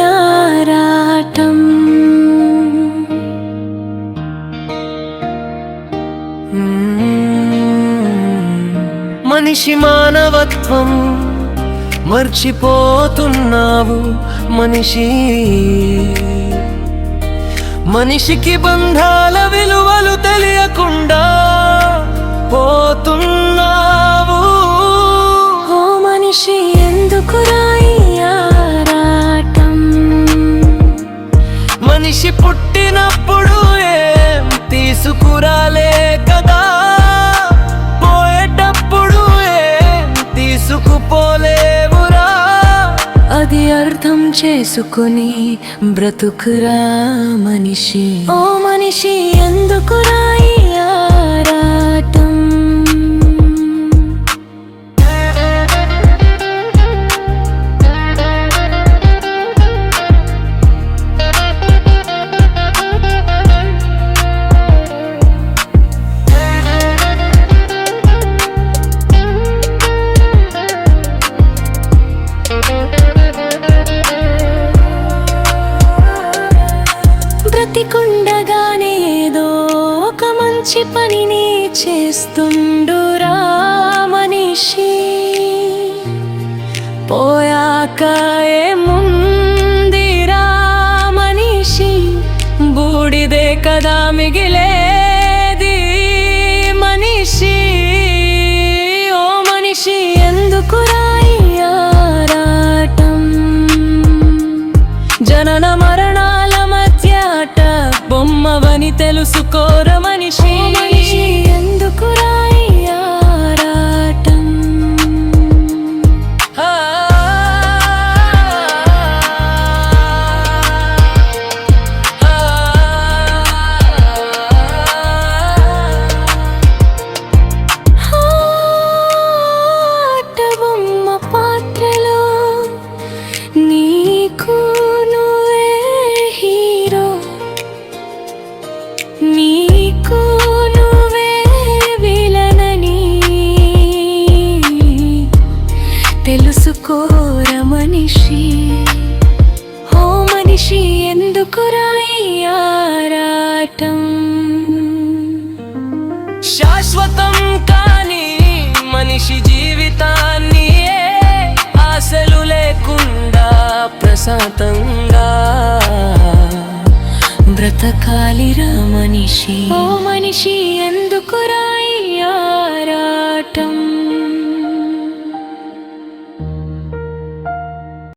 ఆరాటం. మనిషి మానవత్వం మర్చిపోతున్నావు మనిషి. మనిషికి బంధాల విలువలు తెలియకుండా పోతున్నా మనిషి పుట్టినప్పుడు ఏం తీసుకురాలే కదా పోయేటప్పుడు ఏం తీసుకుపోలేవురా? అది అర్థం చేసుకుని బ్రతుకురా మనిషి. ఓ మనిషి ఎందుకు బ్రతికుండగానే ఏదో ఒక మంచి పనిని చేస్తుండురా మనిషి. పోయాక ఏముందిరా మనిషి? బూడిదే కదా మిగిలేది మనిషి. ఓ మనిషి ఎందుకురా తెలుసుకోర ఓ మనిషి ఎందుకు రాయియారాటం శాశ్వతం కాని మనిషి జీవితాన్ని ఆశలు లేకుండా ప్రశాంతంగా బ్రతకాలిరా మనిషి. ఓ మనిషి ఎందుకు రాయియారాటం